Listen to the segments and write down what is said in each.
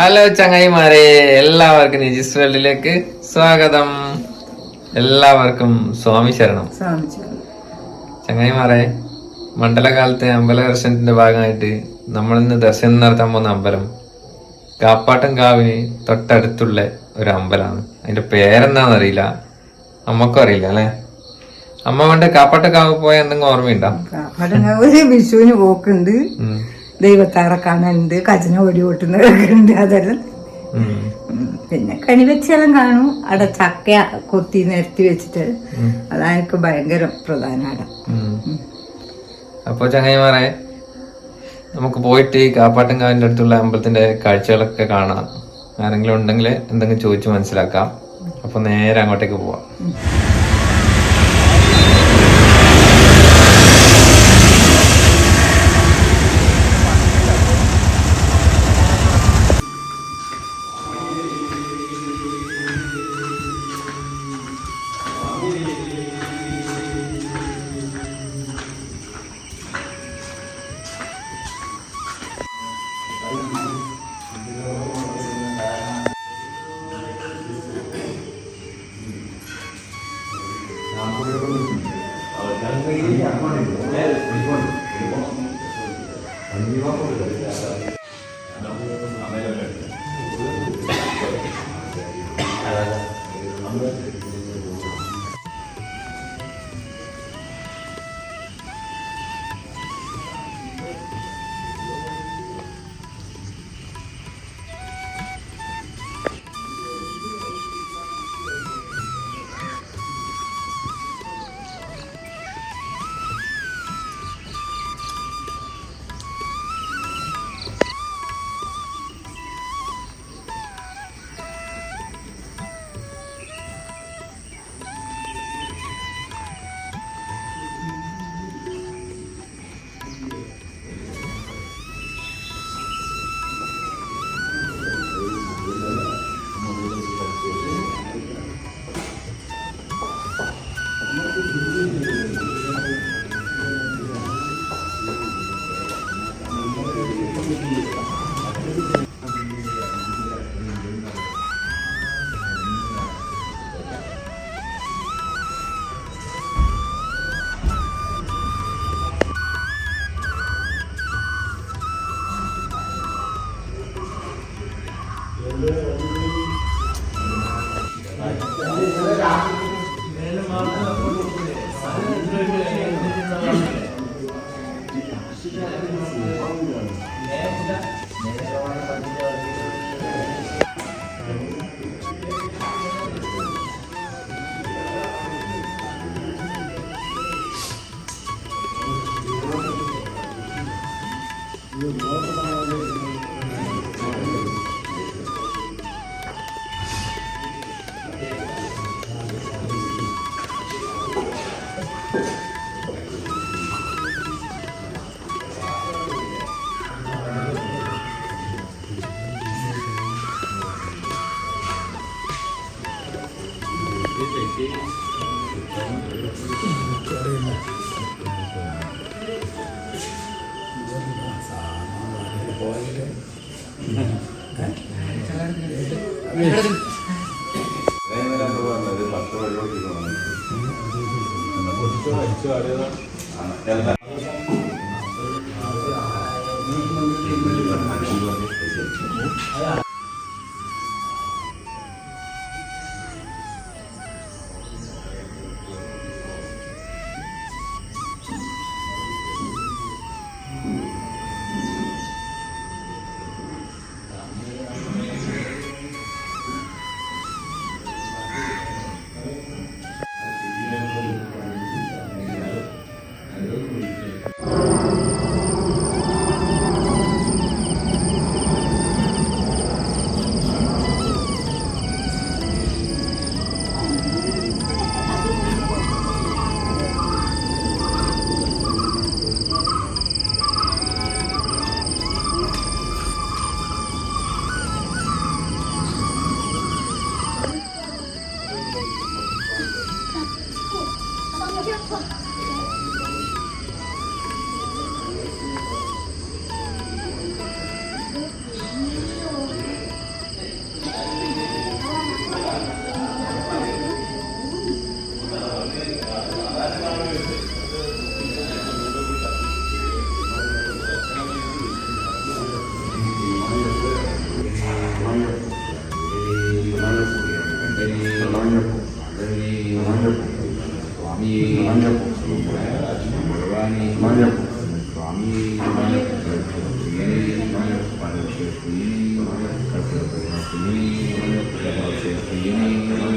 Hello ചങ്ങായിമാരെ എല്ലാവർക്കും നിജിസ് വേൾഡിലേക്ക് സ്വാഗതം. എല്ലാവർക്കും സ്വാമി ശരണം. ചങ്ങായിമാരെ മണ്ഡലകാലത്തെ അമ്പല ദർശനത്തിന്റെ ഭാഗമായിട്ട് നമ്മൾ ഇന്ന് ദർശനം നടത്താൻ പോകുന്ന അമ്പലം കാപ്പാട്ടം കാവിന് തൊട്ടടുത്തുള്ള ഒരു അമ്പലമാണ്. അതിന്റെ പേരെന്താണെന്ന് അറിയില്ല. അമ്മക്കും അറിയില്ല അല്ലെ? അമ്മ കൊണ്ട് കാപ്പാട്ടം കാവ് പോയ എന്തെങ്കിലും ഓർമ്മയുണ്ടോ? വിഷുവിന് പോക്കുണ്ട്. ദൈവത്താറെ കാണാനുണ്ട് കജന ഓടി ഓട്ടുന്ന കേൾക്കുന്നുണ്ട് അതെല്ലാം പിന്നെ കണി വെച്ചെല്ലാം കാണും. അവിടെ ചക്ക കൊത്തി നിരത്തി വെച്ചിട്ട് അതാണ് എനിക്ക് ഭയങ്കര പ്രധാനമാണ് ഉം. അപ്പൊ ചങ്ങായിമാരെ നമുക്ക് പോയിട്ട് ഈ കാപ്പാട്ടൻകാവിന്റെ അടുത്തുള്ള അമ്പലത്തിന്റെ കാഴ്ചകളൊക്കെ കാണാം. ആരെങ്കിലും ഉണ്ടെങ്കിൽ എന്തെങ്കിലും ചോദിച്ചു മനസ്സിലാക്കാം. അപ്പൊ നേരെ അങ്ങോട്ടേക്ക് പോവാം. Ahí va por el Amém. يمين ويحكم ويمين ويحكم ويمين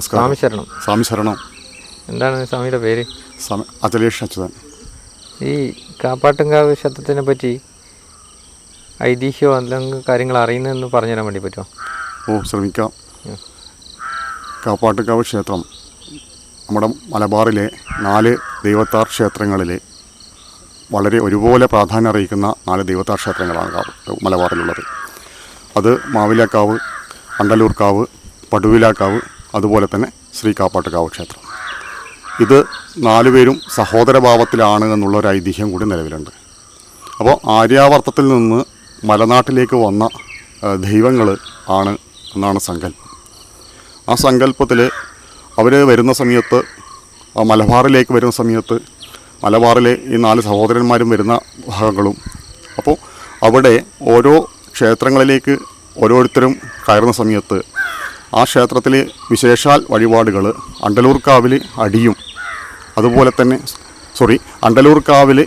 നമസ്കാരം. സ്വാമി ശരണം. സ്വാമി ശരണം. എന്താണ് സ്വാമിയുടെ പേര്? സ്വാമി അജലേഷ് അച്യുതൻ. ഈ കാപ്പാട്ടുംകാവ് ശബ്ദത്തിനെ പറ്റി ഐതിഹ്യമോ അല്ലെങ്കിൽ കാര്യങ്ങൾ അറിയുന്നതെന്ന് പറഞ്ഞു തരാൻ വേണ്ടി പറ്റുമോ? ഓ ശ്രമിക്കാം. കാപ്പാട്ടുംകാവ് ക്ഷേത്രം നമ്മുടെ മലബാറിലെ നാല് ദൈവത്താർ ക്ഷേത്രങ്ങളിലെ വളരെ ഒരുപോലെ പ്രാധാന്യം അറിയിക്കുന്ന നാല് ദൈവത്താർ ക്ഷേത്രങ്ങളാണ് മലബാറിലുള്ളത്. അത് മാവിലക്കാവ് അണ്ടലൂർക്കാവ് പടുവിലാക്കാവ് അതുപോലെ തന്നെ ശ്രീ കാപ്പാട്ടുകാവ് ക്ഷേത്രം ഇത് നാലുപേരും സഹോദരഭാവത്തിലാണ് എന്നുള്ള ഒരു ഐതിഹ്യം കൂടി നിലവിലുണ്ട്. അപ്പോൾ ആര്യാവർത്തത്തിൽ നിന്ന് മലനാട്ടിലേക്ക് വന്ന ദൈവങ്ങൾ ആണ് എന്നാണ് സങ്കല്പം. ആ സങ്കല്പത്തിൽ അവർ വരുന്ന സമയത്ത് മലബാറിലേക്ക് വരുന്ന സമയത്ത് മലബാറിലെ ഈ നാല് സഹോദരന്മാരും വരുന്ന ഭാഗങ്ങളും അപ്പോൾ അവിടെ ഓരോ ക്ഷേത്രങ്ങളിലേക്ക് ഓരോരുത്തരും കയറുന്ന സമയത്ത് ആ ക്ഷേത്രത്തിൽ വിശേഷാൽ വഴിപാടുകൾ അണ്ടലൂർക്കാവിൽ അടിയും. അതുപോലെ തന്നെ സോറി അണ്ടലൂർക്കാവിൽ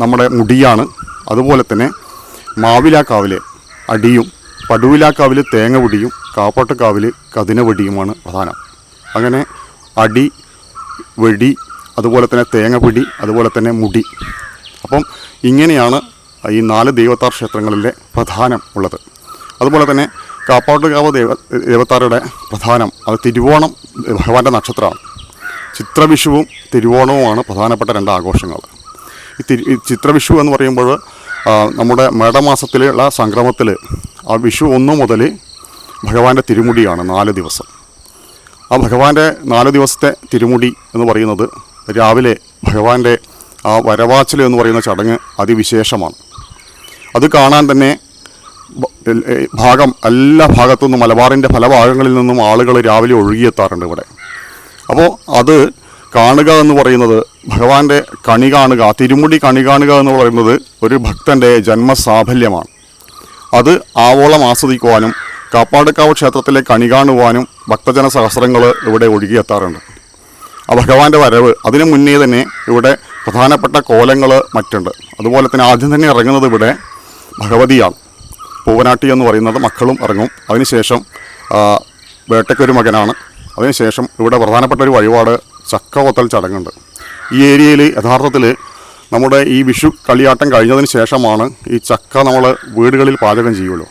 നമ്മുടെ മുടിയാണ്. അതുപോലെ തന്നെ മാവിലാക്കാവിൽ അടിയും പടുവിലാക്കാവിൽ തേങ്ങ പൊടിയും കാപ്പാട്ടക്കാവിൽ കതിന വെടിയുമാണ് പ്രധാനം. അങ്ങനെ അടി വെടി അതുപോലെ തന്നെ തേങ്ങ പിടി അതുപോലെ തന്നെ മുടി. അപ്പം ഇങ്ങനെയാണ് ഈ നാല് ദൈവത്താർ ക്ഷേത്രങ്ങളിലെ പ്രധാനം ഉള്ളത്. അതുപോലെ തന്നെ കാപ്പാട്ടുകാവ് ദേവ ദേവത്താരുടെ പ്രധാനം. അത് തിരുവോണം ഭഗവാന്റെ നക്ഷത്രമാണ്. ചിത്രവിഷുവും തിരുവോണവുമാണ് പ്രധാനപ്പെട്ട രണ്ട് ആഘോഷങ്ങൾ. ഈ തിരു ഈ ചിത്രവിഷു എന്ന് പറയുമ്പോൾ നമ്മുടെ മേടമാസത്തിലുള്ള സംക്രമത്തിൽ ആ വിഷു ഒന്ന് മുതൽ ഭഗവാന്റെ തിരുമുടിയാണ് നാല് ദിവസം. ആ ഭഗവാന്റെ നാല് ദിവസത്തെ തിരുമുടി എന്ന് പറയുന്നത് രാവിലെ ഭഗവാന്റെ ആ വരവാച്ചൽ എന്ന് പറയുന്ന ചടങ്ങ് അതിവിശേഷമാണ്. അത് കാണാൻ തന്നെ ഭാഗം എല്ലാ ഭാഗത്തു നിന്നും മലബാറിന്റെ പല ഭാഗങ്ങളിൽ നിന്നും ആളുകൾ രാവിലെ ഒഴുകിയെത്താറുണ്ട് ഇവിടെ. അപ്പോൾ അത് കാണുക എന്ന് പറയുന്നത് ഭഗവാന്റെ കണി കാണുക തിരുമുടി കണി കാണുക എന്ന് പറയുന്നത് ഒരു ഭക്തന്റെ ജന്മസാഫല്യമാണ്. അത് ആവോളം ആസ്വദിക്കുവാനും കാപ്പാടുക്കാവ് ക്ഷേത്രത്തിലെ കണി കാണുവാനും ഭക്തജന സഹസ്രങ്ങൾ ഇവിടെ ഒഴുകിയെത്താറുണ്ട്. ആ ഭഗവാന്റെ വരവ് അതിനു മുന്നേ തന്നെ ഇവിടെ പ്രധാനപ്പെട്ട കോലങ്ങൾ മറ്റുണ്ട്. അതുപോലെ തന്നെ ആദ്യം തന്നെ ഇറങ്ങുന്നത് ഇവിടെ ഭഗവതിയാണ്. പൂവനാട്ടി എന്ന് പറയുന്നത് മക്കളും ഇറങ്ങും. അതിനുശേഷം വേട്ടയ്ക്കൊരു മകനാണ്. അതിനുശേഷം ഇവിടെ പ്രധാനപ്പെട്ട ഒരു വഴിപാട് ചക്ക കൊത്തൽ ചടങ്ങുണ്ട്. ഈ ഏരിയയിൽ യഥാർത്ഥത്തിൽ നമ്മുടെ ഈ വിഷു കളിയാട്ടം കഴിഞ്ഞതിന് ശേഷമാണ് ഈ ചക്ക നമ്മൾ വീടുകളിൽ പാചകം ചെയ്യുള്ളൂ.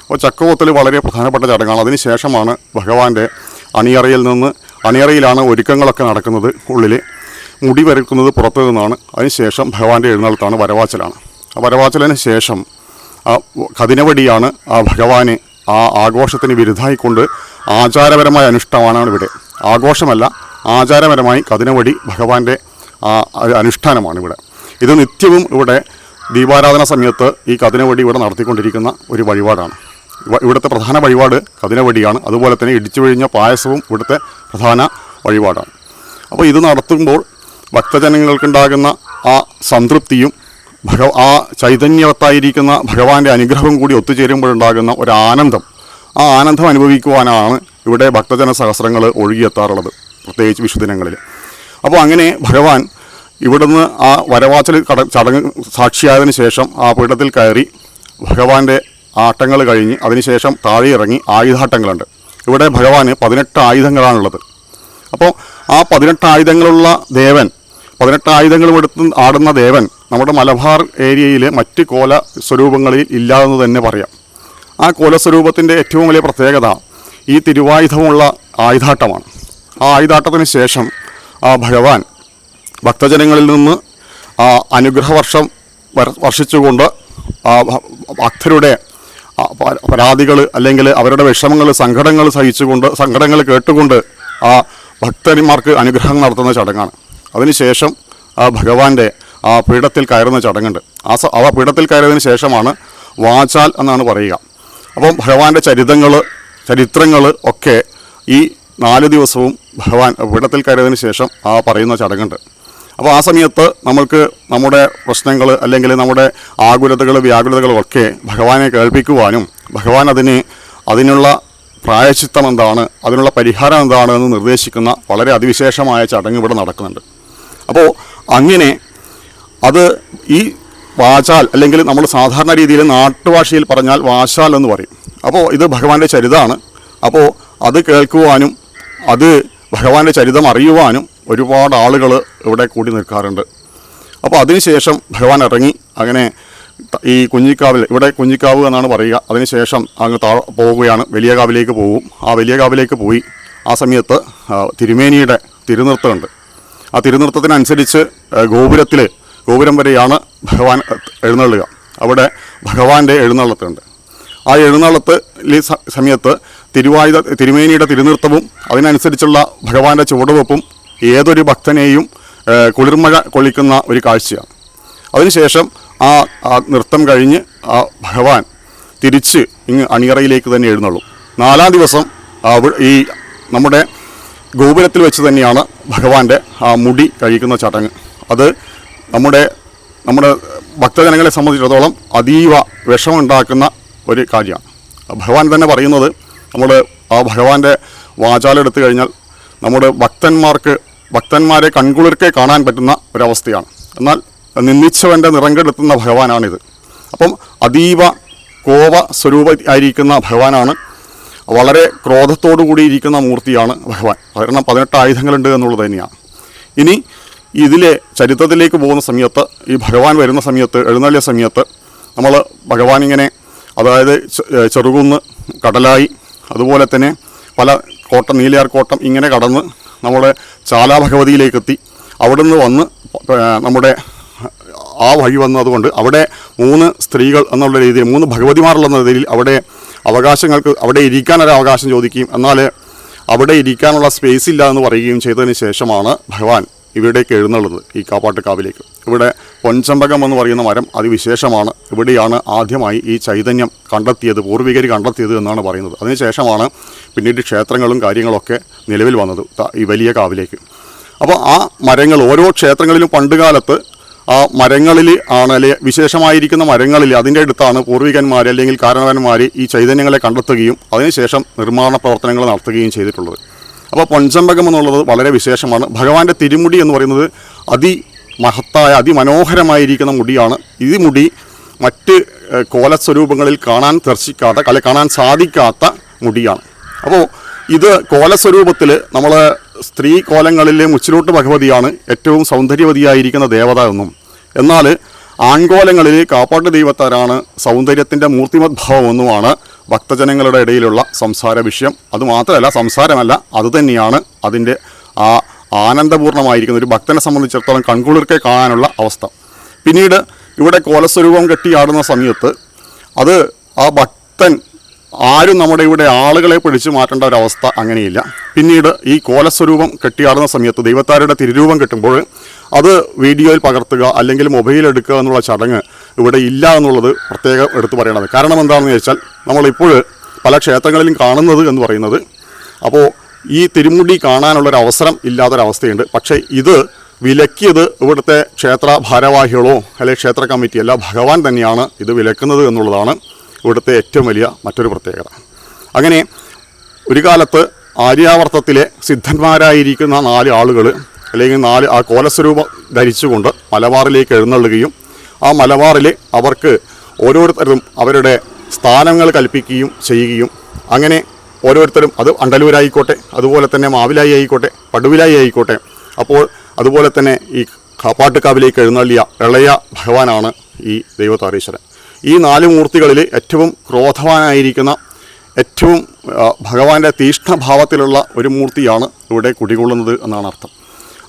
അപ്പോൾ ചക്ക കൊത്തൽ വളരെ പ്രധാനപ്പെട്ട ചടങ്ങാണ്. അതിന് ശേഷമാണ് ഭഗവാന്റെ അണിയറയിൽ നിന്ന് അണിയറയിലാണ് ഒരുക്കങ്ങളൊക്കെ നടക്കുന്നത് ഉള്ളിൽ മുടി വരക്കുന്നത് പുറത്തു നിന്നാണ്. അതിനുശേഷം ഭഗവാന്റെ എഴുന്നള്ളത്താണ് വരവാച്ചലാണ്. ആ വരവാച്ചലിന് ശേഷം കതിനവടിയാണ് ആ ഭഗവാനെ ആ ആഘോഷത്തിന് വിരുദ്ധായിക്കൊണ്ട് ആചാരപരമായ അനുഷ്ഠാനമാണ് ഇവിടെ. ആഘോഷമല്ല ആചാരപരമായി കതിനവടി ഭഗവാന്റെ ആ അനുഷ്ഠാനമാണ് ഇവിടെ. ഇത് നിത്യവും ഇവിടെ ദീപാരാധന സമയത്ത് ഈ കതിനവടി ഇവിടെ നടത്തിക്കൊണ്ടിരിക്കുന്ന ഒരു വഴിപാടാണ്. ഇവ- ഇവിടുത്തെ പ്രധാന വഴിപാട് കതിനവടിയാണ് അതുപോലെ തന്നെ ഇടിച്ചു കഴിഞ്ഞ പായസവും ഇവിടുത്തെ പ്രധാന വഴിപാടാണ്. അപ്പോൾ ഇത് നടത്തുമ്പോൾ ഭക്തജനങ്ങൾക്കുണ്ടാകുന്ന ആ സംതൃപ്തിയും ഭഗ ആ ചൈതന്യവത്തായിരിക്കുന്ന ഭഗവാന്റെ അനുഗ്രഹം കൂടി ഒത്തുചേരുമ്പോഴുണ്ടാകുന്ന ഒരു ആനന്ദം ആ ആനന്ദം അനുഭവിക്കുവാനാണ് ഇവിടെ ഭക്തജന സഹസ്രങ്ങൾ ഒഴുകിയെത്താറുള്ളത് പ്രത്യേകിച്ച് വിഷുദിനങ്ങളിൽ അപ്പോൾ അങ്ങനെ ഭഗവാൻ ഇവിടുന്ന് ആ വരവാച്ചൽ കട ചടങ്ങ് സാക്ഷിയായതിന് ശേഷം ആ പീഠത്തിൽ കയറി ഭഗവാന്റെ ആട്ടങ്ങൾ കഴിഞ്ഞ് അതിനുശേഷം താഴെ ഇറങ്ങി ആയുധാട്ടങ്ങളുണ്ട്. ഇവിടെ ഭഗവാന് പതിനെട്ട് ആയുധങ്ങളാണുള്ളത്. അപ്പോൾ ആ പതിനെട്ട് ആയുധങ്ങളുള്ള ദേവൻ പതിനെട്ട് ആയുധങ്ങളും എടുത്ത് ആടുന്ന ദേവൻ നമ്മുടെ മലബാർ ഏരിയയിൽ മറ്റ് കോല സ്വരൂപങ്ങളിൽ ഇല്ലാതെന്ന് തന്നെ പറയാം. ആ കോലസ്വരൂപത്തിന്റെ ഏറ്റവും വലിയ പ്രത്യേകത ഈ തിരുവായുധമുള്ള ആയുധാട്ടമാണ്. ആ ആയുധാട്ടത്തിന് ശേഷം ആ ഭഗവാൻ ഭക്തജനങ്ങളിൽ നിന്ന് ആ അനുഗ്രഹവർഷം വർഷിച്ചുകൊണ്ട് ആ ഭക്തരുടെ പരാതികൾ അല്ലെങ്കിൽ അവരുടെ വിഷമങ്ങൾ സങ്കടങ്ങൾ സഹിച്ചുകൊണ്ട് സങ്കടങ്ങൾ കേട്ടുകൊണ്ട് ആ ഭക്തന്മാർക്ക് അനുഗ്രഹം നടത്തുന്ന ചടങ്ങാണ്. അതിനുശേഷം ആ ഭഗവാന്റെ ആ പീഠത്തിൽ കയറുന്ന ചടങ്ങുണ്ട്. ആ സ- അവ പീഠത്തിൽ കയറിയതിന് ശേഷമാണ് വാചാൽ എന്നാണ് പറയുക. അപ്പം ഭഗവാന്റെ ചരിതങ്ങൾ ചരിത്രങ്ങൾ ഒക്കെ ഈ നാല് ദിവസവും ഭഗവാൻ പീഠത്തിൽ കയറിയതിന് ശേഷം ആ പറയുന്ന ചടങ്ങുണ്ട്. അപ്പോൾ ആ സമയത്ത് നമ്മൾക്ക് നമ്മുടെ പ്രശ്നങ്ങൾ അല്ലെങ്കിൽ നമ്മുടെ ആകുലതകൾ വ്യാകുലതകളൊക്കെ ഭഗവാനെ കേൾപ്പിക്കുവാനും ഭഗവാൻ അതിന് അതിനുള്ള പ്രായച്ചിത്തം എന്താണ് അതിനുള്ള പരിഹാരം എന്താണ് എന്ന് നിർദ്ദേശിക്കുന്ന വളരെ അതിവിശേഷമായ ചടങ്ങ് ഇവിടെ നടക്കുന്നുണ്ട്. അപ്പോൾ അങ്ങനെ അത് ഈ വാചാൽ അല്ലെങ്കിൽ നമ്മൾ സാധാരണ രീതിയിൽ നാട്ടുഭാഷയിൽ പറഞ്ഞാൽ വാശാൽ എന്ന് പറയും. അപ്പോൾ ഇത് ഭഗവാന്റെ ചരിതമാണ് അപ്പോൾ അത് കേൾക്കുവാനും അത് ഭഗവാന്റെ ചരിതം അറിയുവാനും ഒരുപാട് ആളുകൾ ഇവിടെ കൂടി നിൽക്കാറുണ്ട്. അപ്പോൾ അതിനുശേഷം ഭഗവാൻ ഇറങ്ങി. അങ്ങനെ ഈ കുഞ്ഞിക്കാവിൽ ഇവിടെ കുഞ്ഞിക്കാവ് എന്നാണ് പറയുക. അതിനുശേഷം അങ്ങ് താ പോവുകയാണ്. വലിയ കാവിലേക്ക് പോകും ആ വലിയ കാവിലേക്ക് പോയി. ആ സമയത്ത് തിരുമേനിയുടെ തിരുനൃത്തമുണ്ട്. ആ തിരുനൃത്തത്തിനനുസരിച്ച് ഗോപുരത്തിൽ ഗോപുരം വരെയാണ് ഭഗവാൻ എഴുന്നള്ളുക. അവിടെ ഭഗവാന്റെ എഴുന്നള്ളത്തുണ്ട്. ആ എഴുന്നള്ളത്ത് സമയത്ത് തിരുവായുധ തിരുമേനിയുടെ തിരുനൃത്തവും അതിനനുസരിച്ചുള്ള ഭഗവാന്റെ ചുവടുവെപ്പും ഏതൊരു ഭക്തനെയും കുളിർമഴ കൊള്ളിക്കുന്ന ഒരു കാഴ്ചയാണ്. അതിനുശേഷം ആ നൃത്തം കഴിഞ്ഞ് ആ ഭഗവാൻ തിരിച്ച് ഇങ്ങ് അണിയറയിലേക്ക് തന്നെ എഴുന്നള്ളും. നാലാം ദിവസം ഈ നമ്മുടെ ഗോപുരത്തിൽ വെച്ച് തന്നെയാണ് ഭഗവാന്റെ ആ മുടി കഴിക്കുന്ന ചടങ്ങ്. അത് നമ്മുടെ നമ്മുടെ ഭക്തജനങ്ങളെ സംബന്ധിച്ചിടത്തോളം അതീവ വിഷമുണ്ടാക്കുന്ന ഒരു കാര്യമാണ്. ഭഗവാൻ തന്നെ പറയുന്നത് നമ്മൾ ആ ഭഗവാന്റെ വാചാലെടുത്തു കഴിഞ്ഞാൽ നമ്മുടെ ഭക്തന്മാർക്ക് ഭക്തന്മാരെ കൺകുളിർക്കെ കാണാൻ പറ്റുന്ന ഒരവസ്ഥയാണ്. എന്നാൽ നിന്ദിച്ചവന്റെ നിറം കെടുത്തുന്ന ഭഗവാനാണിത്. അപ്പം അതീവ കോപ സ്വരൂപ ആയിരിക്കുന്ന ഭഗവാനാണ് വളരെ ക്രോധത്തോടു കൂടിയിരിക്കുന്ന മൂർത്തിയാണ് ഭഗവാൻ. കാരണം പതിനെട്ട് ആയുധങ്ങളുണ്ട് എന്നുള്ളത് തന്നെയാണ്. ഇനി ഇതിലെ ചരിത്രത്തിലേക്ക് പോകുന്ന സമയത്ത് ഈ ഭഗവാൻ വരുന്ന സമയത്ത് എഴുന്നള്ളിയ സമയത്ത് നമ്മൾ ഭഗവാൻ ഇങ്ങനെ അതായത് ചെറുകുന്ന് കടലായി അതുപോലെ തന്നെ പല കോട്ടം നീലയാർ കോട്ടം ഇങ്ങനെ കടന്ന് നമ്മുടെ ചാലാ ഭഗവതിയിലേക്ക് എത്തി നിന്ന് വന്ന് നമ്മുടെ ആ വഴി വന്നതുകൊണ്ട് അവിടെ മൂന്ന് സ്ത്രീകൾ എന്നുള്ള രീതിയിൽ മൂന്ന് ഭഗവതിമാരുള്ള രീതിയിൽ അവിടെ അവകാശങ്ങൾക്ക് അവിടെ ഇരിക്കാനൊരു അവകാശം ചോദിക്കുകയും എന്നാൽ അവിടെ ഇരിക്കാനുള്ള സ്പേസ് ഇല്ല എന്ന് പറയുകയും ചെയ്തതിന് ശേഷമാണ് ഭഗവാൻ ഇവിടേക്ക് എഴുന്നള്ളുന്നത് ഈ കാപ്പാട്ടുകാവിലേക്ക്. ഇവിടെ പൊൻചമ്പകം എന്ന് പറയുന്ന മരം അതിവിശേഷമാണ്. ഇവിടെയാണ് ആദ്യമായി ഈ ചൈതന്യം കണ്ടെത്തിയത് പൂർവികർ കണ്ടെത്തിയത് എന്നാണ് പറയുന്നത്. അതിനുശേഷമാണ് പിന്നീട് ക്ഷേത്രങ്ങളും കാര്യങ്ങളൊക്കെ നിലവിൽ വന്നത് ഈ വലിയ കാവിലേക്ക്. അപ്പോൾ ആ മരങ്ങൾ ഓരോ ക്ഷേത്രങ്ങളിലും പണ്ടുകാലത്ത് ആ മരങ്ങളിൽ ആണ് അല്ലെ വിശേഷമായിരിക്കുന്ന മരങ്ങളിൽ അതിന്റെ അടുത്താണ് പൂർവികന്മാർ അല്ലെങ്കിൽ കാരണവന്മാർ ഈ ചൈതന്യങ്ങളെ കണ്ടെത്തുകയും അതിനുശേഷം നിർമ്മാണ പ്രവർത്തനങ്ങൾ നടത്തുകയും ചെയ്തിട്ടുള്ളത്. അപ്പോൾ പൊൻചമ്പകം എന്നുള്ളത് വളരെ വിശേഷമാണ്. ഭഗവാന്റെ തിരുമുടി എന്ന് പറയുന്നത് അതി മഹത്തായ അതിമനോഹരമായിരിക്കുന്ന മുടിയാണ്. ഈ മുടി മറ്റ് കോലസ്വരൂപങ്ങളിൽ കാണാൻ ദർശിക്കാത്ത അല്ലെ കാണാൻ സാധിക്കാത്ത മുടിയാണ്. അപ്പോൾ ഇത് കോലസ്വരൂപത്തിൽ നമ്മൾ സ്ത്രീ കോലങ്ങളിലെ മുച്ചിലോട്ട് ഭഗവതിയാണ് ഏറ്റവും സൗന്ദര്യവതിയായിരിക്കുന്ന ദേവത എന്നും. എന്നാൽ ആൺകോലങ്ങളിൽ കാപ്പാട്ട് ദൈവത്താരാണ് സൗന്ദര്യത്തിന്റെ മൂർത്തിമദ്ഭാവം എന്നുമാണ് ഭക്തജനങ്ങളുടെ ഇടയിലുള്ള സംസാര വിഷയം. അതുമാത്രമല്ല സംസാരമല്ല അതുതന്നെയാണ് അതിന്റെ ആ ആനന്ദപൂർണമായിരിക്കുന്ന ഒരു ഭക്തനെ സംബന്ധിച്ചിടത്തോളം കൺകുളിർക്കെ കാണാനുള്ള അവസ്ഥ. പിന്നീട് ഇവിടെ കോലസ്വരൂപം കെട്ടിയാടുന്ന സമയത്ത് അത് ആ ഭക്തൻ ആരും നമ്മുടെ ഇവിടെ ആളുകളെ പിടിച്ചു മാറ്റേണ്ട ഒരവസ്ഥ അങ്ങനെയില്ല. പിന്നീട് ഈ കോലസ്വരൂപം കെട്ടിയാടുന്ന സമയത്ത് ദൈവത്താരുടെ തിരുരൂപം കിട്ടുമ്പോൾ അത് വീഡിയോയിൽ പകർത്തുക അല്ലെങ്കിൽ മൊബൈൽ എടുക്കുക എന്നുള്ള ചടങ്ങ് ഇവിടെ ഇല്ല എന്നുള്ളത് പ്രത്യേകം എടുത്തു പറയണത് കാരണം എന്താണെന്ന് ചോദിച്ചാൽ നമ്മളിപ്പോൾ പല ക്ഷേത്രങ്ങളിലും കാണുന്നത് എന്ന് പറയുന്നത് അപ്പോൾ ഈ തിരുമുടി കാണാനുള്ളൊരു അവസരം ഇല്ലാത്തൊരവസ്ഥയുണ്ട്. പക്ഷേ ഇത് വിലക്കിയത് ഇവിടുത്തെ ക്ഷേത്ര ഭാരവാഹികളോ അല്ലെങ്കിൽ ക്ഷേത്ര കമ്മിറ്റിയല്ല. ഭഗവാൻ തന്നെയാണ് ഇത് വിലക്കുന്നത് എന്നുള്ളതാണ് ഇവിടുത്തെ ഏറ്റവും വലിയ മറ്റൊരു പ്രത്യേകത. അങ്ങനെ ഒരു കാലത്ത് ആര്യാവർത്തത്തിലെ സിദ്ധന്മാരായിരിക്കുന്ന നാല് ആളുകൾ അല്ലെങ്കിൽ നാല് ആ കോലസ്വരൂപം ധരിച്ചുകൊണ്ട് മലബാറിലേക്ക് എഴുന്നള്ളുകയും ആ മലബാറിൽ അവർക്ക് ഓരോരുത്തരും അവരുടെ സ്ഥാനങ്ങൾ കൽപ്പിക്കുകയും ചെയ്യുകയും അങ്ങനെ ഓരോരുത്തരും അത് അണ്ടലൂരായിക്കോട്ടെ അതുപോലെ തന്നെ മാവിലായി ആയിക്കോട്ടെ പടുവിലായി ആയിക്കോട്ടെ അപ്പോൾ അതുപോലെ തന്നെ ഈ കാപ്പാട്ടുകാവിലേക്ക് എഴുന്നള്ളിയ ഇളയ ഭഗവാനാണ് ഈ ദൈവതാരീശ്വരൻ. ഈ നാല് മൂർത്തികളിൽ ഏറ്റവും ക്രോധവാനായിരിക്കുന്ന ഏറ്റവും ഭഗവാന്റെ തീഷ്ണഭാവത്തിലുള്ള ഒരു മൂർത്തിയാണ് ഇവിടെ കുടികൊള്ളുന്നത് എന്നാണ് അർത്ഥം.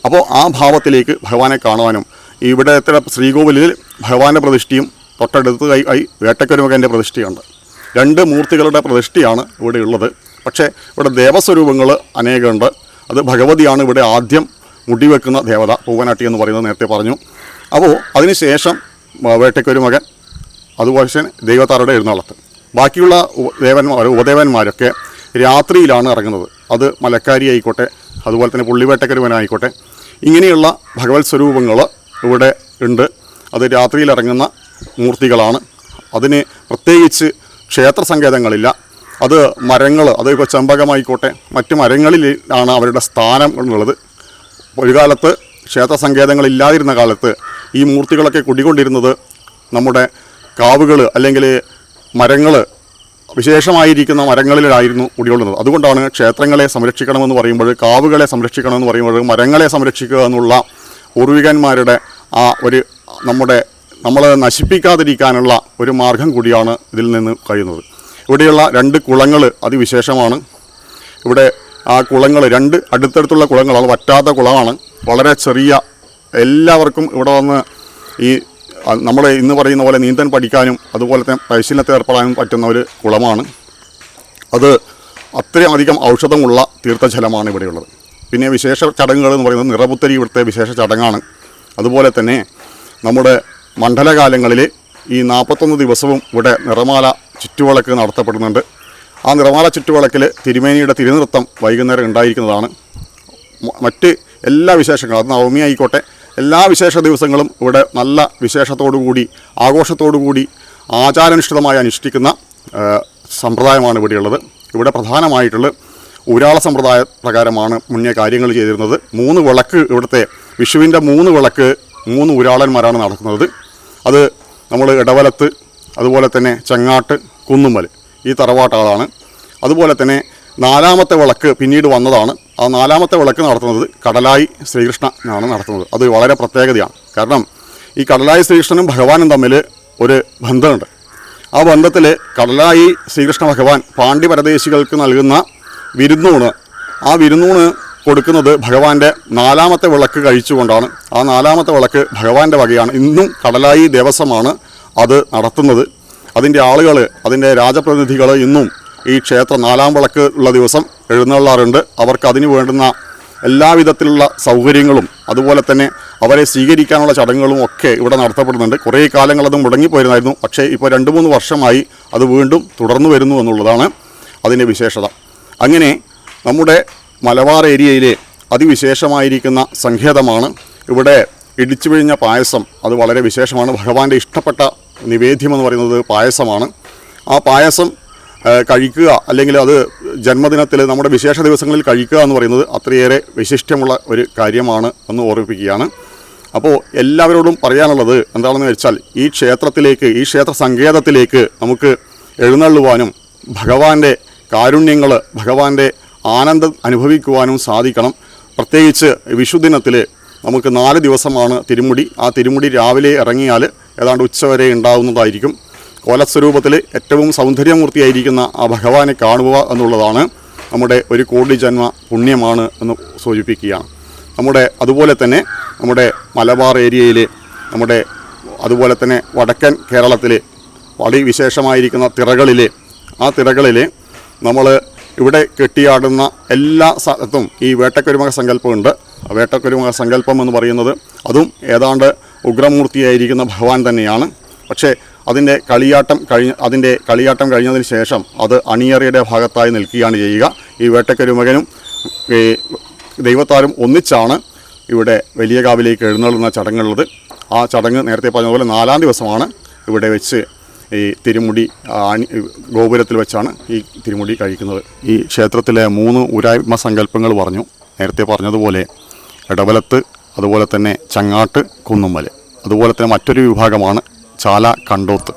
അപ്പോൾ ആ ഭാവത്തിലേക്ക് ഭഗവാനെ കാണുവാനും ഇവിടത്തെ ശ്രീകോവിലിൽ ഭഗവാന്റെ പ്രതിഷ്ഠയും തൊട്ടടുത്ത് കൈ വേട്ടക്കരുമകന്റെ പ്രതിഷ്ഠയുണ്ട്. രണ്ട് മൂർത്തികളുടെ പ്രതിഷ്ഠയാണ് ഇവിടെ ഉള്ളത്. പക്ഷേ ഇവിടെ ദേവസ്വരൂപങ്ങൾ അനേകമുണ്ട്. അത് ഭഗവതിയാണ് ഇവിടെ ആദ്യം മുടിവെക്കുന്ന ദേവത പൂവനാട്ടി എന്ന് പറയുന്നത് നേരത്തെ പറഞ്ഞു. അപ്പോൾ അതിനുശേഷം ശേഷം മകൻ അതുപോലെ തന്നെ ദൈവത്താറുടെ എഴുന്നള്ളത്ത്. ബാക്കിയുള്ള ദേവന്മാർ ഉപദേവന്മാരൊക്കെ രാത്രിയിലാണ് ഇറങ്ങുന്നത്. അത് മലക്കാരി ആയിക്കോട്ടെ അതുപോലെ തന്നെ പുള്ളിവേട്ടക്കരുവനായിക്കോട്ടെ ഇങ്ങനെയുള്ള ഭഗവത് സ്വരൂപങ്ങൾ ഇവിടെ ഉണ്ട്. അത് രാത്രിയിൽ ഇറങ്ങുന്ന മൂർത്തികളാണ്. അതിന് പ്രത്യേകിച്ച് ക്ഷേത്ര സങ്കേതങ്ങളില്ല. അത് മരങ്ങൾ അത് ഇപ്പോൾ ചെമ്പകമായിക്കോട്ടെ മറ്റ് മരങ്ങളിലാണ് അവരുടെ സ്ഥാനം എന്നുള്ളത്. ഒരു കാലത്ത് ക്ഷേത്ര സങ്കേതങ്ങളില്ലാതിരുന്ന കാലത്ത് ഈ മൂർത്തികളൊക്കെ കുടികൊണ്ടിരുന്നത് നമ്മുടെ കാവുകൾ അല്ലെങ്കിൽ മരങ്ങൾ വിശേഷമായിരിക്കുന്ന മരങ്ങളിലായിരുന്നു കുടികൊള്ളുന്നത്. അതുകൊണ്ടാണ് ക്ഷേത്രങ്ങളെ സംരക്ഷിക്കണമെന്ന് പറയുമ്പോൾ കാവുകളെ സംരക്ഷിക്കണമെന്ന് പറയുമ്പോൾ മരങ്ങളെ സംരക്ഷിക്കുക എന്നുള്ള പൂർവികന്മാരുടെ ആ ഒരു നമ്മുടെ നമ്മൾ നശിപ്പിക്കാതിരിക്കാനുള്ള ഒരു മാർഗം കൂടിയാണ് ഇതിൽ നിന്ന് കഴിയുന്നത്. ഇവിടെയുള്ള രണ്ട് കുളങ്ങൾ അതിവിശേഷമാണ്. ഇവിടെ ആ കുളങ്ങൾ രണ്ട് അടുത്തടുത്തുള്ള കുളങ്ങളാണ് വറ്റാത്ത കുളമാണ്. വളരെ ചെറിയ എല്ലാവർക്കും ഇവിടെ വന്ന് ഈ നമ്മൾ ഇന്ന് പറയുന്ന പോലെ നീന്തൻ പഠിക്കാനും അതുപോലെ തന്നെ പരിശീലനത്തിൽ ഏർപ്പെടാനും പറ്റുന്ന ഒരു കുളമാണ്. അത് അത്രയും അധികം ഔഷധമുള്ള തീർത്ഥജലമാണ് ഇവിടെയുള്ളത്. പിന്നെ വിശേഷ ചടങ്ങുകൾ എന്ന് പറയുന്നത് നിറപുത്തരി ഇവിടുത്തെ വിശേഷ ചടങ്ങാണ്. അതുപോലെ തന്നെ നമ്മുടെ മണ്ഡലകാലങ്ങളിൽ ഈ നാൽപ്പത്തൊന്ന് ദിവസവും ഇവിടെ നിറമാല ചുറ്റുവിളക്ക് നടത്തപ്പെടുന്നുണ്ട്. ആ നിറമാല ചുറ്റുവിളക്കിൽ തിരുമേനിയുടെ തിരുനൃത്തം വൈകുന്നേരം ഉണ്ടായിരിക്കുന്നതാണ്. മറ്റ് എല്ലാ വിശേഷങ്ങളും അത് നവമി ആയിക്കോട്ടെ എല്ലാ വിശേഷ ദിവസങ്ങളും ഇവിടെ നല്ല വിശേഷത്തോടു കൂടി ആഘോഷത്തോടു കൂടി ആചാരാനുഷ്ഠിതമായി അനുഷ്ഠിക്കുന്ന സമ്പ്രദായമാണ് ഇവിടെയുള്ളത്. ഇവിടെ പ്രധാനമായിട്ടുള്ള ഊരാള സമ്പ്രദായ പ്രകാരമാണ് മുന്നേ കാര്യങ്ങൾ ചെയ്തിരുന്നത്. മൂന്ന് വിളക്ക് ഇവിടുത്തെ വിഷുവിന്റെ മൂന്ന് വിളക്ക് മൂന്ന് ഊരാളന്മാരാണ് നടക്കുന്നത് അത് നമ്മൾ ഇടവലത്ത് അതുപോലെ തന്നെ ചങ്ങാട്ട് കുന്നുമ്മൽ ഈ തറവാട്ടാളാണ് അതുപോലെ തന്നെ നാലാമത്തെ വിളക്ക് പിന്നീട് വന്നതാണ്. ആ നാലാമത്തെ വിളക്ക് നടത്തുന്നത് കടലായി ശ്രീകൃഷ്ണനാണ് നടത്തുന്നത്. അത് വളരെ പ്രത്യേകതയാണ്. കാരണം ഈ കടലായി ശ്രീകൃഷ്ണനും ഭഗവാനും തമ്മിൽ ഒരു ബന്ധമുണ്ട്. ആ ബന്ധത്തിൽ കടലായി ശ്രീകൃഷ്ണ ഭഗവാൻ പാണ്ഡ്യ പരദേശികൾക്ക് നൽകുന്ന വിരുന്നൂണ്. ആ വിരുന്നൂണ് കൊടുക്കുന്നത് ഭഗവാന്റെ നാലാമത്തെ വിളക്ക് കഴിച്ചുകൊണ്ടാണ്. ആ നാലാമത്തെ വിളക്ക് ഭഗവാന്റെ വകയാണ്. ഇന്നും കടലായി ദേവസ്വമാണ് അത് നടത്തുന്നത്. അതിന്റെ ആളുകൾ അതിന്റെ രാജപ്രതിനിധികൾ ഇന്നും ഈ ക്ഷേത്ര നാലാം വിളക്ക് ഉള്ള ദിവസം എഴുന്നള്ളാറുണ്ട്. അവർക്ക് അതിന് വേണ്ടുന്ന എല്ലാവിധത്തിലുള്ള സൗകര്യങ്ങളും അതുപോലെ തന്നെ അവരെ സ്വീകരിക്കാനുള്ള ചടങ്ങുകളും ഒക്കെ ഇവിടെ നടത്തപ്പെടുന്നുണ്ട്. കുറേ കാലങ്ങൾ അത് മുടങ്ങിപ്പോയിരുന്നായിരുന്നു. പക്ഷേ ഇപ്പോൾ രണ്ട് മൂന്ന് വർഷമായി അത് വീണ്ടും തുടർന്നു വരുന്നു എന്നുള്ളതാണ് അതിന്റെ വിശേഷത. അങ്ങനെ നമ്മുടെ മലബാർ ഏരിയയിലെ അതിവിശേഷമായിരിക്കുന്ന സങ്കേതമാണ് ഇവിടെ ഇടിച്ചു പിഴിഞ്ഞ പായസം. അത് വളരെ വിശേഷമാണ്. ഭഗവാന്റെ ഇഷ്ടപ്പെട്ട നിവേദ്യം എന്ന് പറയുന്നത് പായസമാണ്. ആ പായസം കഴിക്കുക അല്ലെങ്കിൽ അത് ജന്മദിനത്തിൽ നമ്മുടെ വിശേഷ ദിവസങ്ങളിൽ കഴിക്കുക എന്ന് പറയുന്നത് അത്രയേറെ വിശിഷ്ടമുള്ള ഒരു കാര്യമാണ് എന്ന് ഓർമ്മിപ്പിക്കുകയാണ്. അപ്പോൾ എല്ലാവരോടും പറയാനുള്ളത് എന്താണെന്ന് വെച്ചാൽ ഈ ക്ഷേത്രത്തിലേക്ക് ഈ ക്ഷേത്ര സങ്കേതത്തിലേക്ക് നമുക്ക് എഴുന്നള്ളുവാനും ഭഗവാന്റെ കാരുണ്യങ്ങൾ ഭഗവാന്റെ ആനന്ദം അനുഭവിക്കുവാനും സാധിക്കണം. പ്രത്യേകിച്ച് വിഷുദിനത്തിൽ നമുക്ക് നാല് ദിവസമാണ് തിരുമുടി. ആ തിരുമുടി രാവിലെ ഇറങ്ങിയാൽ ഏതാണ്ട് ഉച്ചവരെ ഉണ്ടാവുന്നതായിരിക്കും. കോലസ്വരൂപത്തിൽ ഏറ്റവും സൗന്ദര്യമൂർത്തിയായിരിക്കുന്ന ആ ഭഗവാനെ കാണുക എന്നുള്ളതാണ് നമ്മുടെ ഒരു കോടി ജന്മ പുണ്യമാണ് എന്ന് സൂചിപ്പിക്കുകയാണ്. നമ്മുടെ അതുപോലെ തന്നെ നമ്മുടെ മലബാർ ഏരിയയിൽ നമ്മുടെ അതുപോലെ തന്നെ വടക്കൻ കേരളത്തിൽ വളരെ വിശേഷമായിരിക്കുന്ന തിറകളിൽ ആ തിറകളിൽ നമ്മൾ ഇവിടെ കെട്ടിയാടുന്ന എല്ലാ സ്ഥലത്തും ഈ വേട്ടക്കുരുമക സങ്കല്പമുണ്ട്. വേട്ടക്കുരുമക സങ്കല്പം എന്ന് പറയുന്നത് അതും ഏതാണ്ട് ഉഗ്രമൂർത്തിയായിരിക്കുന്ന ഭഗവാൻ തന്നെയാണ്. പക്ഷേ അതിന്റെ കളിയാട്ടം കഴിഞ്ഞ അതിന്റെ കളിയാട്ടം കഴിഞ്ഞതിന് ശേഷം അത് അണിയറയുടെ ഭാഗത്തായി നിൽക്കുകയാണ് ചെയ്യുക. ഈ വേട്ടക്കരുമകനും ഈ ദൈവത്താരും ഒന്നിച്ചാണ് ഇവിടെ വലിയ കാവിലേക്ക് എഴുന്നള്ളുന്ന ചടങ്ങുള്ളത്. ആ ചടങ്ങ് നേരത്തെ പറഞ്ഞതുപോലെ നാലാം ദിവസമാണ് ഇവിടെ വെച്ച് ഈ തിരുമുടി ഗോപുരത്തിൽ വെച്ചാണ് ഈ തിരുമുടി കഴിക്കുന്നത്. ഈ ക്ഷേത്രത്തിലെ മൂന്ന് ഉരായ്മ സങ്കല്പങ്ങൾ പറഞ്ഞു. നേരത്തെ പറഞ്ഞതുപോലെ ഇടവലത്ത് അതുപോലെ തന്നെ ചങ്ങാട്ട് കുന്നുമ്മൽ അതുപോലെ തന്നെ മറ്റൊരു വിഭാഗമാണ് ചാല കണ്ടോത്ത്.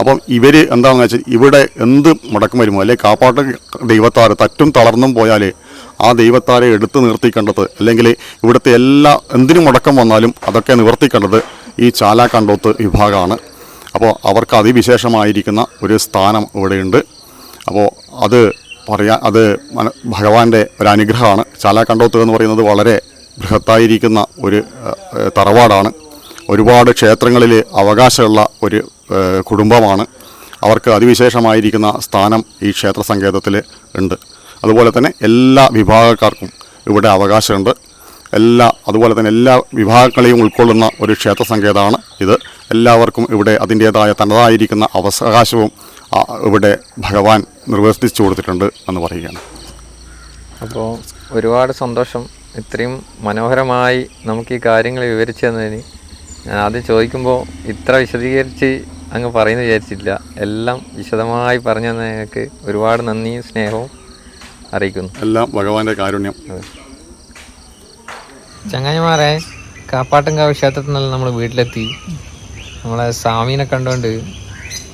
അപ്പം ഇവർ എന്താണെന്ന് വെച്ചാൽ ഇവിടെ എന്ത് മുടക്കം വരുമോ? അല്ലെങ്കിൽ കാപ്പാട്ട് ദൈവത്താർ തറ്റും തളർന്നും പോയാൽ ആ ദൈവത്താരെ എടുത്തു നിർത്തി കണ്ടത് അല്ലെങ്കിൽ ഇവിടുത്തെ എല്ലാ എന്തിനും മുടക്കം വന്നാലും അതൊക്കെ നിവർത്തി കണ്ടത് ഈ ചാല കണ്ടോത്ത് വിഭാഗമാണ് അപ്പോൾ അവർക്ക് അതിവിശേഷമായിരിക്കുന്ന ഒരു സ്ഥാനം ഇവിടെയുണ്ട്. അപ്പോൾ അത് പറയാ അത് ഭഗവാന്റെ ഒരു അനുഗ്രഹമാണ് ചാല കണ്ടോത്ത് എന്ന് പറയുന്നത് വളരെ ബൃഹത്തായിരിക്കുന്ന ഒരു തറവാടാണ്. ഒരുപാട് ക്ഷേത്രങ്ങളിൽ അവകാശമുള്ള ഒരു കുടുംബമാണ്. അവർക്ക് അതിവിശേഷമായിരിക്കുന്ന സ്ഥാനം ഈ ക്ഷേത്ര സങ്കേതത്തിൽ ഉണ്ട്. അതുപോലെ തന്നെ എല്ലാ വിഭാഗക്കാർക്കും ഇവിടെ അവകാശമുണ്ട്. എല്ലാ അതുപോലെ തന്നെ എല്ലാ വിഭാഗങ്ങളെയും ഉൾക്കൊള്ളുന്ന ഒരു ക്ഷേത്ര സങ്കേതമാണ് ഇത്. എല്ലാവർക്കും ഇവിടെ അതിന്റേതായ തനതായിരിക്കുന്ന അവകാശവും ഇവിടെ ഭഗവാൻ നിർവർത്തിച്ചു കൊടുത്തിട്ടുണ്ട് എന്ന് പറയുകയാണ്. അപ്പോൾ ഒരുപാട് സന്തോഷം. ഇത്രയും മനോഹരമായി നമുക്ക് ഈ കാര്യങ്ങൾ വിവരിച്ചു തന്നതിന് ഞാൻ ആദ്യം ചോദിക്കുമ്പോൾ ഇത്ര വിശദീകരിച്ച് അങ്ങ് പറയുന്നു വിചാരിച്ചില്ല. എല്ലാം വിശദമായി പറഞ്ഞു തന്നതിനൊക്കെ ഒരുപാട് നന്ദിയും സ്നേഹവും അറിയിക്കുന്നു. എല്ലാം ഭഗവാന്റെ കാരുണ്യം. ചങ്ങായിമാരെ കാപ്പാട്ടുംകാവ് ക്ഷേത്രത്തിൽ നിന്ന് നമ്മൾ വീട്ടിലെത്തി. നമ്മളെ സ്വാമീനെ കണ്ടുകൊണ്ട്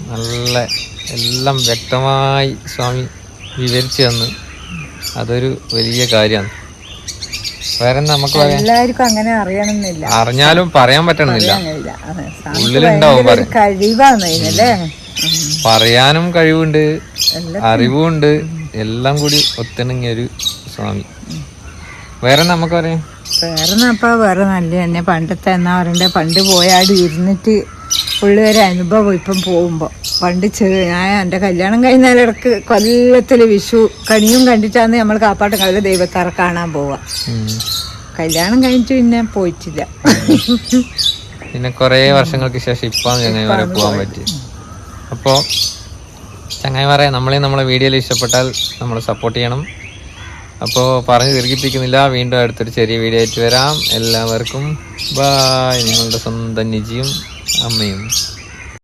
നല്ല എല്ലാം വ്യക്തമായി സ്വാമി വിവരിച്ചു തന്നു. അതൊരു വലിയ കാര്യമാണ്. വേറെ എന്താ നമുക്ക് പറയാം. എല്ലാവർക്കും അങ്ങനെ അറിയണമെന്നില്ല. അറിഞ്ഞാലും പറയാൻ പറ്റണമെന്നില്ല ഉള്ളിലുണ്ടാവും കഴിവാണ് ഇതിനല്ലേ പറയാനും കഴിവുണ്ട് അറിവുണ്ട് എല്ലാം കൂടി ഒത്തിണങ്ങിയ ഒരു സ്വാമി. വേറെ നമുക്ക് പറയാം? വേറെ അപ്പൊ വേറെ നല്ല തന്നെ പണ്ടത്തെ എന്നാ പറയണ്ടേ? പണ്ട് പോയാടി ഇരുന്നിട്ട് ഉള്ളൊരു അനുഭവം ഇപ്പം പോകുമ്പോ. പണ്ട് ചെറിയ ഞാൻ എന്റെ കല്യാണം കഴിഞ്ഞാൽ ഇടയ്ക്ക് കൊല്ലത്തിൽ വിഷു കണിയും കണ്ടിട്ടാണ് നമ്മൾ കാപ്പാട്ട് കളി ദൈവത്താറെ കാണാൻ പോവാ കല്യാണം കഴിഞ്ഞിട്ട് പിന്നെ പോയിട്ടില്ല. പിന്നെ കുറേ വർഷങ്ങൾക്ക് ശേഷം ഇപ്പാണ് ചങ്ങായിമാരെ പോകാൻ പറ്റി. അപ്പോൾ ചങ്ങായിമാരെ നമ്മളെ നമ്മളെ വീഡിയോയിൽ ഇഷ്ടപ്പെട്ടാൽ നമ്മൾ സപ്പോർട്ട് ചെയ്യണം. അപ്പോൾ പറഞ്ഞ് ദീർഘിപ്പിക്കുന്നില്ല. വീണ്ടും അടുത്തൊരു ചെറിയ വീഡിയോ ആയിട്ട് വരാം. എല്ലാവർക്കും ബായ് നിങ്ങളുടെ സ്വന്തം നിജിയും അമ്മയും.